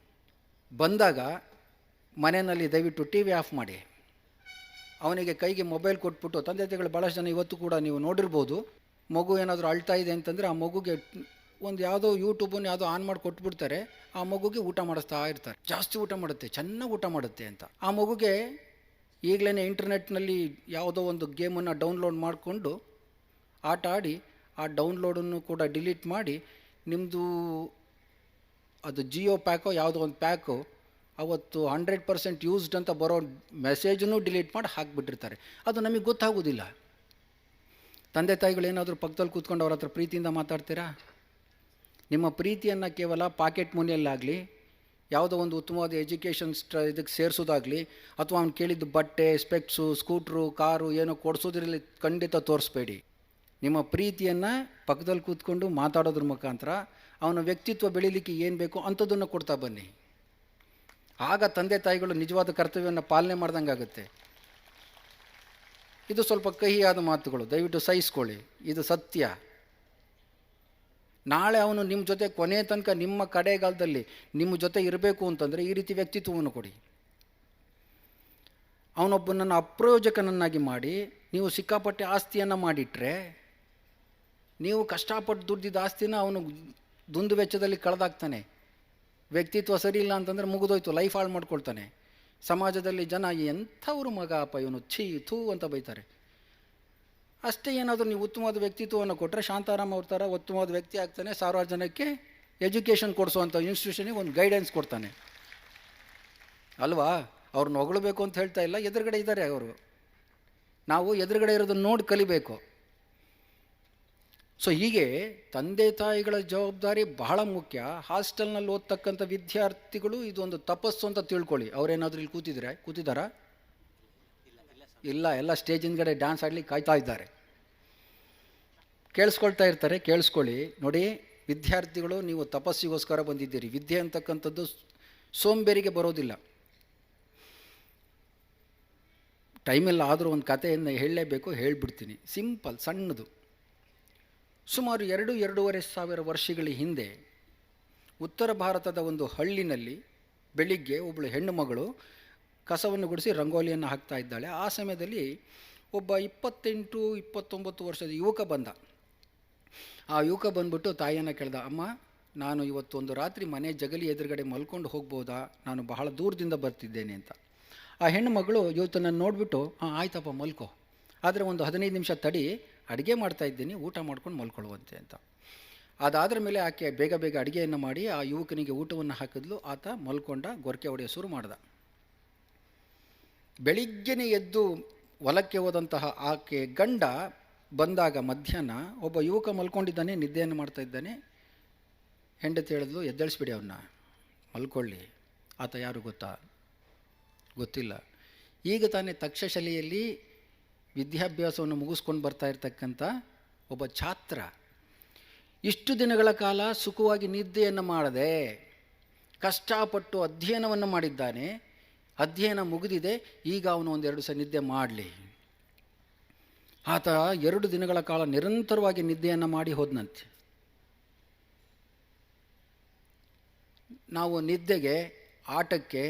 ಬಂದಾಗ ಮನೆಯಲ್ಲಿ ದಯವಿಟ್ಟು ಟಿ ವಿ ಆಫ್ ಮಾಡಿ. ಅವನಿಗೆ ಕೈಗೆ ಮೊಬೈಲ್ ಕೊಟ್ಬಿಟ್ಟು, ತಂದೆ ತಾಯಿಗಳು ಭಾಳಷ್ಟು ಜನ ಇವತ್ತು ಕೂಡ ನೀವು ನೋಡಿರ್ಬೋದು. ಮಗು ಏನಾದರೂ ಅಳ್ತಾ ಇದೆ ಅಂತಂದರೆ ಆ ಮಗುಗೆ ಒಂದು ಯಾವುದೋ ಯೂಟ್ಯೂಬನ್ನು ಯಾವುದೋ ಆನ್ ಮಾಡಿ ಕೊಟ್ಬಿಡ್ತಾರೆ. ಆ ಮಗುಗೆ ಊಟ ಮಾಡಿಸ್ತಾ ಇರ್ತಾರೆ. ಜಾಸ್ತಿ ಊಟ ಮಾಡುತ್ತೆ, ಚೆನ್ನಾಗಿ ಊಟ ಮಾಡುತ್ತೆ ಅಂತ. ಆ ಮಗುಗೆ ಈಗಲೇ ಇಂಟರ್ನೆಟ್ನಲ್ಲಿ ಯಾವುದೋ ಒಂದು ಗೇಮನ್ನು ಡೌನ್ಲೋಡ್ ಮಾಡಿಕೊಂಡು ಆಟ ಆಡಿ ಆ ಡೌನ್ಲೋಡನ್ನು ಕೂಡ ಡಿಲೀಟ್ ಮಾಡಿ ನಿಮ್ಮದು ಅದು ಜಿಯೋ ಪ್ಯಾಕೋ, ಯಾವುದೋ ಒಂದು ಪ್ಯಾಕು, ಅವತ್ತು ಹಂಡ್ರೆಡ್ ಪರ್ಸೆಂಟ್ ಯೂಸ್ಡ್ ಅಂತ ಬರೋ ಮೆಸೇಜನ್ನು ಡಿಲೀಟ್ ಮಾಡಿ ಹಾಕಿಬಿಟ್ಟಿರ್ತಾರೆ. ಅದು ನಮಗೆ ಗೊತ್ತಾಗೋದಿಲ್ಲ. ತಂದೆ ತಾಯಿಗಳು ಏನಾದರೂ ಪಕ್ಕದಲ್ಲಿ ಕೂತ್ಕೊಂಡು ಅವ್ರ ಹತ್ರ ಪ್ರೀತಿಯಿಂದ ಮಾತಾಡ್ತೀರಾ? ನಿಮ್ಮ ಪ್ರೀತಿಯನ್ನು ಕೇವಲ ಪಾಕೆಟ್ ಮನಿಯಲ್ಲಾಗಲಿ, ಯಾವುದೋ ಒಂದು ಉತ್ತಮವಾದ ಎಜುಕೇಷನ್ ಸ್ಟ ಇದಕ್ಕೆ ಸೇರಿಸೋದಾಗಲಿ, ಅಥವಾ ಅವ್ನು ಕೇಳಿದ್ದು ಬಟ್ಟೆ, ಸ್ಪೆಕ್ಸು, ಸ್ಕೂಟ್ರು, ಕಾರು, ಏನೋ ಕೊಡಿಸೋದ್ರಲ್ಲಿ ಖಂಡಿತ ತೋರಿಸ್ಬೇಡಿ. ನಿಮ್ಮ ಪ್ರೀತಿಯನ್ನು ಪಕ್ಕದಲ್ಲಿ ಕೂತ್ಕೊಂಡು ಮಾತಾಡೋದ್ರ ಮುಖಾಂತರ ಅವನ ವ್ಯಕ್ತಿತ್ವ ಬೆಳೀಲಿಕ್ಕೆ ಏನು ಬೇಕೋ ಅಂಥದ್ದನ್ನು ಕೊಡ್ತಾ ಬನ್ನಿ. ಆಗ ತಂದೆ ತಾಯಿಗಳು ನಿಜವಾದ ಕರ್ತವ್ಯವನ್ನು ಪಾಲನೆ ಮಾಡ್ದಂಗೆ ಆಗುತ್ತೆ. ಇದು ಸ್ವಲ್ಪ ಕಹಿಯಾದ ಮಾತುಗಳು, ದಯವಿಟ್ಟು ಸಹಿಸ್ಕೊಳ್ಳಿ. ಇದು ಸತ್ಯ. ನಾಳೆ ಅವನು ನಿಮ್ಮ ಜೊತೆ ಕೊನೆ ತನಕ ನಿಮ್ಮ ಕಡೆಗಾಲದಲ್ಲಿ ನಿಮ್ಮ ಜೊತೆ ಇರಬೇಕು ಅಂತಂದರೆ ಈ ರೀತಿ ವ್ಯಕ್ತಿತ್ವವನ್ನು ಕೊಡಿ. ಅವನೊಬ್ಬನನ್ನು ಅಪ್ರಯೋಜಕನನ್ನಾಗಿ ಮಾಡಿ, ನೀವು ಸಿಕ್ಕಾಪಟ್ಟೆ ಆಸ್ತಿಯನ್ನು ಮಾಡಿಟ್ರೆ, ನೀವು ಕಷ್ಟಪಟ್ಟು ದುಡ್ದಿದ್ದ ಆಸ್ತಿನ ಅವನು ದುಂದು ವೆಚ್ಚದಲ್ಲಿ ಕಳೆದಾಗ್ತಾನೆ. ವ್ಯಕ್ತಿತ್ವ ಸರಿ ಇಲ್ಲ ಅಂತಂದರೆ ಮುಗಿದೋಯ್ತು ಲೈಫ್ ಹಾಳು ಮಾಡ್ಕೊಳ್ತಾನೆ. ಸಮಾಜದಲ್ಲಿ ಜನ ಎಂಥವ್ರು ಮಗ, ಅಪ್ಪ, ಇವನು ಛೀ, ಥೂ ಅಂತ ಬೈತಾರೆ. ಅಷ್ಟೇ ಏನಾದರೂ ನೀವು ಉತ್ತಮವಾದ ವ್ಯಕ್ತಿತ್ವವನ್ನು ಕೊಟ್ಟರೆ ಶಾಂತಾರಾಮ್ ಅವ್ರ ಥರ ಉತ್ತಮವಾದ ವ್ಯಕ್ತಿ ಆಗ್ತಾನೆ, ಸಾವಿರಾರು ಜನಕ್ಕೆ ಎಜುಕೇಷನ್ ಕೊಡಿಸುವಂಥ ಇನ್ಸ್ಟಿಟ್ಯೂಷನಿಗೆ ಒಂದು ಗೈಡೆನ್ಸ್ ಕೊಡ್ತಾನೆ. ಅಲ್ವಾ? ಅವ್ರನ್ನ ಹೊಗಳಬೇಕು ಅಂತ ಹೇಳ್ತಾ ಇಲ್ಲ, ಎದುರುಗಡೆ ಇದ್ದಾರೆ ಅವರು. ನಾವು ಎದುರುಗಡೆ ಇರೋದನ್ನ ನೋಡಿ ಕಲಿಬೇಕು. ಸೊ ಹೀಗೆ ತಂದೆ ತಾಯಿಗಳ ಜವಾಬ್ದಾರಿ ಬಹಳ ಮುಖ್ಯ. ಹಾಸ್ಟೆಲ್ನಲ್ಲಿ ಓದ್ತಕ್ಕಂಥ ವಿದ್ಯಾರ್ಥಿಗಳು ಇದೊಂದು ತಪಸ್ಸು ಅಂತ ತಿಳ್ಕೊಳ್ಳಿ. ಅವರೇನಾದರೂ ಇಲ್ಲಿ ಕೂತಿದ್ರೆ, ಕೂತಿದ್ದಾರಾ? ಇಲ್ಲ, ಎಲ್ಲ ಸ್ಟೇಜಿನ ಕಡೆ ಡ್ಯಾನ್ಸ್ ಆಡ್ಲಿಕ್ಕೆ ಕಾಯ್ತಾ ಇದ್ದಾರೆ. ಕೇಳಿಸ್ಕೊಳ್ತಾ ಇರ್ತಾರೆ, ಕೇಳಿಸ್ಕೊಳ್ಳಿ. ನೋಡಿ, ವಿದ್ಯಾರ್ಥಿಗಳು ನೀವು ತಪಸ್ಸಿಗೋಸ್ಕರ ಬಂದಿದ್ದೀರಿ. ವಿದ್ಯೆ ಅಂತಕ್ಕಂಥದ್ದು ಸೋಂಬೇರಿಗೆ ಬರೋದಿಲ್ಲ. ಟೈಮೆಲ್ಲ ಆದರೂ ಒಂದು ಕಥೆಯನ್ನು ಹೇಳಲೇಬೇಕು, ಹೇಳಿಬಿಡ್ತೀನಿ. ಸಿಂಪಲ್, ಸಣ್ಣದು. ಸುಮಾರು ಎರಡು ಎರಡೂವರೆ ಸಾವಿರ ವರ್ಷಗಳ ಹಿಂದೆ ಉತ್ತರ ಭಾರತದ ಒಂದು ಹಳ್ಳಿನಲ್ಲಿ ಬೆಳಿಗ್ಗೆ ಒಬ್ಬಳು ಹೆಣ್ಣು ಮಗಳು ಕಸವನ್ನು ಗುಡಿಸಿ ರಂಗೋಲಿಯನ್ನು ಹಾಕ್ತಾ ಇದ್ದಾಳೆ. ಆ ಸಮಯದಲ್ಲಿ ಒಬ್ಬ ಇಪ್ಪತ್ತೆಂಟು, ಇಪ್ಪತ್ತೊಂಬತ್ತು ವರ್ಷದ ಯುವಕ ಬಂದ. ಆ ಯುವಕ ಬಂದ್ಬಿಟ್ಟು ತಾಯಿಯನ್ನು ಕೇಳ್ದ, ಅಮ್ಮ, ನಾನು ಇವತ್ತೊಂದು ರಾತ್ರಿ ಮನೆ ಜಗಲಿ ಎದುರುಗಡೆ ಮಲ್ಕೊಂಡು ಹೋಗ್ಬೋದಾ? ನಾನು ಬಹಳ ದೂರದಿಂದ ಬರ್ತಿದ್ದೇನೆ ಅಂತ. ಆ ಹೆಣ್ಣು ಮಗಳು ಇವತ್ತನ್ನು ನೋಡಿಬಿಟ್ಟು, ಹಾಂ, ಆಯ್ತಪ್ಪ, ಮಲ್ಕೋ. ಆದರೆ ಒಂದು ಹದಿನೈದು ನಿಮಿಷ ತಡಿ ಅಡುಗೆ ಮಾಡ್ತಾ ಇದ್ದೀನಿ, ಊಟ ಮಾಡ್ಕೊಂಡು ಮಲ್ಕೊಳ್ಳುವಂತೆ ಅಂತ. ಅದಾದ್ರ ಮೇಲೆ ಆಕೆ ಬೇಗ ಬೇಗ ಅಡುಗೆಯನ್ನು ಮಾಡಿ ಆ ಯುವಕನಿಗೆ ಊಟವನ್ನು ಹಾಕಿದ್ಲು. ಆತ ಮಲ್ಕೊಂಡ, ಗೊರಕೆ ಹೊಡೆಯ ಶುರು ಮಾಡ್ದ. ಬೆಳಿಗ್ಗೆನೇ ಎದ್ದು ಹೊಲಕ್ಕೆ ಹೋದಂತಹ ಆಕೆ ಗಂಡ ಬಂದಾಗ ಮಧ್ಯಾಹ್ನ ಒಬ್ಬ ಯುವಕ ಮಲ್ಕೊಂಡಿದ್ದಾನೆ, ನಿದ್ದೆಯನ್ನು ಮಾಡ್ತಾ ಇದ್ದಾನೆ. ಹೆಂಡತಿ ಹೇಳಿದ್ಲು, ಎದ್ದೇಳಿಸ್ಬಿಡಿ ಅವನ್ನ ಮಲ್ಕೊಳ್ಳಿ. ಆತ ಯಾರು ಗೊತ್ತಾ? ಗೊತ್ತಿಲ್ಲ. ಈಗ ತಾನೇ ತಕ್ಷಶಿಲೆಯಲ್ಲಿ ವಿದ್ಯಾಭ್ಯಾಸವನ್ನು ಮುಗಿಸ್ಕೊಂಡು ಬರ್ತಾ ಇರತಕ್ಕಂಥ ಒಬ್ಬ ಛಾತ್ರ, ಇಷ್ಟು ದಿನಗಳ ಕಾಲ ಸುಖವಾಗಿ ನಿದ್ದೆಯನ್ನು ಮಾಡದೆ ಕಷ್ಟಪಟ್ಟು ಅಧ್ಯಯನವನ್ನು ಮಾಡಿದ್ದಾನೆ. ಅಧ್ಯಯನ ಮುಗಿದಿದೆ, ಈಗ ಅವನು ಒಂದೆರಡು ಸಹ ನಿದ್ದೆ ಮಾಡಲಿ. ಆತ ಎರಡು ದಿನಗಳ ಕಾಲ ನಿರಂತರವಾಗಿ ನಿದ್ದೆಯನ್ನು ಮಾಡಿ ಹೋದನಂತೆ. ನಾವು ನಿದ್ದೆಗೆ, ಆಟಕ್ಕೆ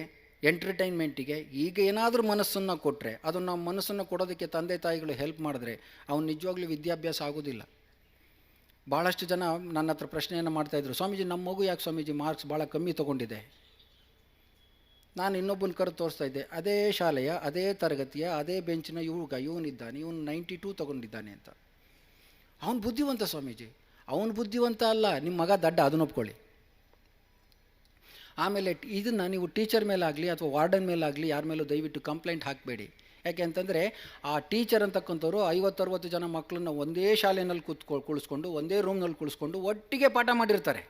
ಎಂಟರ್ಟೈನ್ಮೆಂಟಿಗೆ ಈಗ ಏನಾದರೂ ಮನಸ್ಸನ್ನು ಕೊಟ್ಟರೆ ಅದು ನಾವು ಮನಸ್ಸನ್ನು ಕೊಡೋದಕ್ಕೆ ತಂದೆ ತಾಯಿಗಳು ಹೆಲ್ಪ್ ಮಾಡಿದ್ರೆ ಅವನು ನಿಜವಾಗ್ಲೂ ವಿದ್ಯಾಭ್ಯಾಸ ಆಗೋದಿಲ್ಲ. ಭಾಳಷ್ಟು ಜನ ನನ್ನ ಹತ್ರ ಪ್ರಶ್ನೆಯನ್ನು ಮಾಡ್ತಾಯಿದ್ರು ಸ್ವಾಮೀಜಿ ನಮ್ಮ ಮಗು ಯಾಕೆ ಸ್ವಾಮೀಜಿ ಮಾರ್ಕ್ಸ್ ಭಾಳ ಕಮ್ಮಿ ತೊಗೊಂಡಿದೆ? ನಾನು ಇನ್ನೊಬ್ಬನ ಕರೆದು ತೋರಿಸ್ತಾ ಇದ್ದೆ, ಅದೇ ಶಾಲೆಯ, ಅದೇ ತರಗತಿಯ, ಅದೇ ಬೆಂಚಿನ ಇವ್ಗ, ಇವನಿದ್ದಾನೆ, ಇವನು ನೈಂಟಿ ಟೂ ತೊಗೊಂಡಿದ್ದಾನೆ ಅಂತ. ಅವನು ಬುದ್ಧಿವಂತ ಸ್ವಾಮೀಜಿ? ಅವನು ಬುದ್ಧಿವಂತ ಅಲ್ಲ ನಿಮ್ಮ ಮಗ ದಡ್ಡ, ಅದನ್ನ ಒಪ್ಕೊಳ್ಳಿ. ಆಮೇಲೆ ಇದನ್ನು ನೀವು ಟೀಚರ್ ಮೇಲಾಗಲಿ ಅಥವಾ ವಾರ್ಡನ್ ಮೇಲಾಗಲಿ ಯಾರ ಮೇಲೂ ದಯವಿಟ್ಟು ಕಂಪ್ಲೇಂಟ್ ಹಾಕಬೇಡಿ. ಯಾಕೆ ಅಂತಂದರೆ ಆ ಟೀಚರ್ ಅಂತಕ್ಕಂಥವ್ರು ಐವತ್ತರವತ್ತು ಜನ ಮಕ್ಕಳನ್ನ ಒಂದೇ ಶಾಲೆಯಲ್ಲಿ ಕೂತ್ಕೊ ಕುಳಿಸ್ಕೊಂಡು, ಒಂದೇ ರೂಮ್ನಲ್ಲಿ ಕುಳಿಸ್ಕೊಂಡು ಒಟ್ಟಿಗೆ ಪಾಠ ಮಾಡಿರ್ತಾರೆ.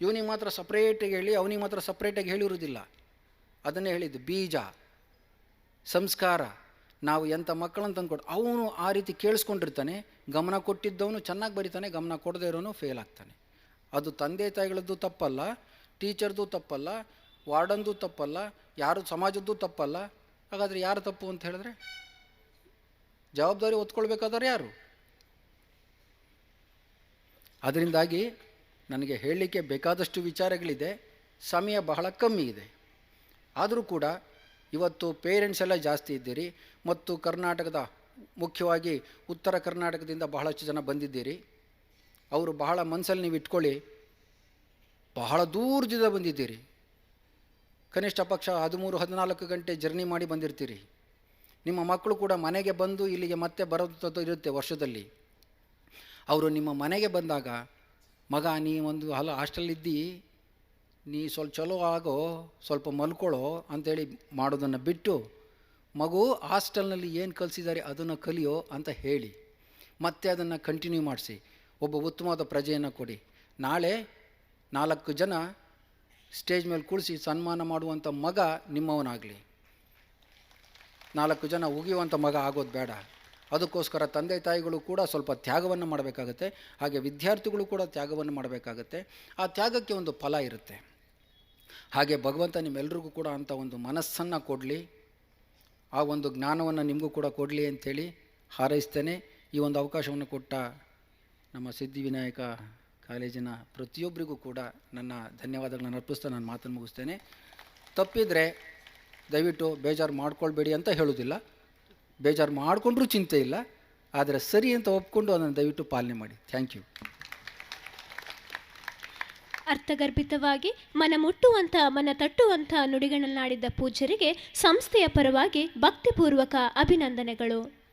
ಇವನಿಗೆ ಮಾತ್ರ ಸಪ್ರೇಟಾಗಿ ಹೇಳಿ, ಅವನಿಗೆ ಮಾತ್ರ ಸಪ್ರೇಟಾಗಿ ಹೇಳಿರೋದಿಲ್ಲ ಅದನ್ನೇ ಹೇಳಿದ್ದು, ಬೀಜ, ಸಂಸ್ಕಾರ, ನಾವು ಎಂಥ ಮಕ್ಕಳನ್ನು ತಂದುಕೊಟ್ಟು ಅವನು ಆ ರೀತಿ ಕೇಳಿಸ್ಕೊಂಡಿರ್ತಾನೆ, ಗಮನ ಕೊಟ್ಟಿದ್ದವನು ಚೆನ್ನಾಗಿ ಬರೀತಾನೆ, ಗಮನ ಕೊಡದೇ ಇರೋನು ಫೇಲ್ ಆಗ್ತಾನೆ. ಅದು ತಂದೆ ತಾಯಿಗಳದ್ದು ತಪ್ಪಲ್ಲ ಟೀಚರ್ದು ತಪ್ಪಲ್ಲ, ವಾರ್ಡನ್ದು ತಪ್ಪಲ್ಲ, ಯಾರು ಸಮಾಜದ್ದು ತಪ್ಪಲ್ಲ. ಹಾಗಾದರೆ ಯಾರು ತಪ್ಪು ಅಂತ ಹೇಳಿದ್ರೆ? ಜವಾಬ್ದಾರಿ ಒತ್ಕೊಳ್ಬೇಕಾದ್ರೆ ಯಾರು? ಅದರಿಂದಾಗಿ ನನಗೆ ಹೇಳಲಿಕ್ಕೆ ಬೇಕಾದಷ್ಟು ವಿಚಾರಗಳಿದೆ, ಸಮಯ ಬಹಳ ಕಮ್ಮಿ ಇದೆ. ಆದರೂ ಕೂಡ ಇವತ್ತು ಪೇರೆಂಟ್ಸ್ ಎಲ್ಲ ಜಾಸ್ತಿ ಇದ್ದೀರಿ ಮತ್ತು ಕರ್ನಾಟಕದ ಮುಖ್ಯವಾಗಿ ಉತ್ತರ ಕರ್ನಾಟಕದಿಂದ ಬಹಳಷ್ಟು ಜನ ಬಂದಿದ್ದೀರಿ. ಅವರು ಬಹಳ ಮನಸ್ಸಲ್ಲಿ ನೀವು ಇಟ್ಕೊಳ್ಳಿ ಬಹಳ ದೂರದಿಂದ ಬಂದಿದ್ದೀರಿ. ಕನಿಷ್ಠ ಪಕ್ಷ ಹದಿಮೂರು, ಹದಿನಾಲ್ಕು ಗಂಟೆ ಜರ್ನಿ ಮಾಡಿ ಬಂದಿರ್ತೀರಿ. ನಿಮ್ಮ ಮಕ್ಕಳು ಕೂಡ ಮನೆಗೆ ಬಂದು ಇಲ್ಲಿಗೆ ಮತ್ತೆ ಬರೋದು ಇರುತ್ತೆ ವರ್ಷದಲ್ಲಿ. ಅವರು ನಿಮ್ಮ ಮನೆಗೆ ಬಂದಾಗ, ಮಗ, ನೀ ಒಂದು ಹಲ ಹಾಸ್ಟೆಲಿದ್ದಿ ನೀ ಸ್ವಲ್ಪ ಚಲೋ ಆಗೋ, ಸ್ವಲ್ಪ ಮಲ್ಕೊಳ್ಳೋ ಅಂತೇಳಿ ಮಾಡೋದನ್ನು ಬಿಟ್ಟು, ಮಗು, ಹಾಸ್ಟೆಲ್ನಲ್ಲಿ ಏನು ಕಲಿಸಿದ್ದಾರೆ ಅದನ್ನು ಕಲಿಯೋ ಅಂತ ಹೇಳಿ, ಮತ್ತೆ ಅದನ್ನು ಕಂಟಿನ್ಯೂ ಮಾಡಿಸಿ. ಒಬ್ಬ ಉತ್ತಮವಾದ ಪ್ರಜೆಯನ್ನು ಕೊಡಿ. ನಾಳೆ ನಾಲ್ಕು ಜನ ಸ್ಟೇಜ್ ಮೇಲೆ ಕುಳಿಸಿ ಸನ್ಮಾನ ಮಾಡುವಂಥ ಮಗ ನಿಮ್ಮವನಾಗಲಿ. ನಾಲ್ಕು ಜನ ಉಗಿಯುವಂಥ ಮಗ ಆಗೋದು ಬೇಡ. ಅದಕ್ಕೋಸ್ಕರ ತಂದೆ ತಾಯಿಗಳು ಕೂಡ ಸ್ವಲ್ಪ ತ್ಯಾಗವನ್ನು ಮಾಡಬೇಕಾಗತ್ತೆ. ಹಾಗೆ ವಿದ್ಯಾರ್ಥಿಗಳು ಕೂಡ ತ್ಯಾಗವನ್ನು ಮಾಡಬೇಕಾಗತ್ತೆ. ಆ ತ್ಯಾಗಕ್ಕೆ ಒಂದು ಫಲ ಇರುತ್ತೆ. ಹಾಗೆ ಭಗವಂತ ನಿಮ್ಮೆಲ್ರಿಗೂ ಕೂಡ ಅಂಥ ಒಂದು ಮನಸ್ಸನ್ನು ಕೊಡಲಿ. ಆ ಒಂದು ಜ್ಞಾನವನ್ನು ನಿಮಗೂ ಕೂಡ ಕೊಡಲಿ ಅಂಥೇಳಿ ಹಾರೈಸ್ತೇನೆ. ಈ ಒಂದು ಅವಕಾಶವನ್ನು ಕೊಟ್ಟ ನಮ್ಮ ಸಿದ್ಧಿವಿನಾಯಕ ಕಾಲೇಜಿನ ಪ್ರತಿಯೊಬ್ಬರಿಗೂ ಕೂಡ ನನ್ನ ಧನ್ಯವಾದಗಳನ್ನು ಅರ್ಪಿಸ್ತಾ ನಾನು ಮಾತನ್ನು ಮುಗಿಸ್ತೇನೆ. ತಪ್ಪಿದರೆ ದಯವಿಟ್ಟು ಬೇಜಾರು ಮಾಡ್ಕೊಳ್ಬೇಡಿ ಅಂತ ಹೇಳೋದಿಲ್ಲ ಬೇಜಾರು ಮಾಡಿಕೊಂಡ್ರೂ ಚಿಂತೆ ಇಲ್ಲ. ಆದರೆ ಸರಿ ಅಂತ ಒಪ್ಕೊಂಡು ಅದನ್ನು ದಯವಿಟ್ಟು ಪಾಲನೆ ಮಾಡಿ. Thank you. ಅರ್ಥಗರ್ಭಿತವಾಗಿ ಮನ ಮುಟ್ಟುವಂಥ ಮನ ತಟ್ಟುವಂಥ ನುಡಿಗಳನ್ನಾಡಿದ್ದ ಪೂಜ್ಯರಿಗೆ ಸಂಸ್ಥೆಯ ಪರವಾಗಿ ಭಕ್ತಿಪೂರ್ವಕ ಅಭಿನಂದನೆಗಳು.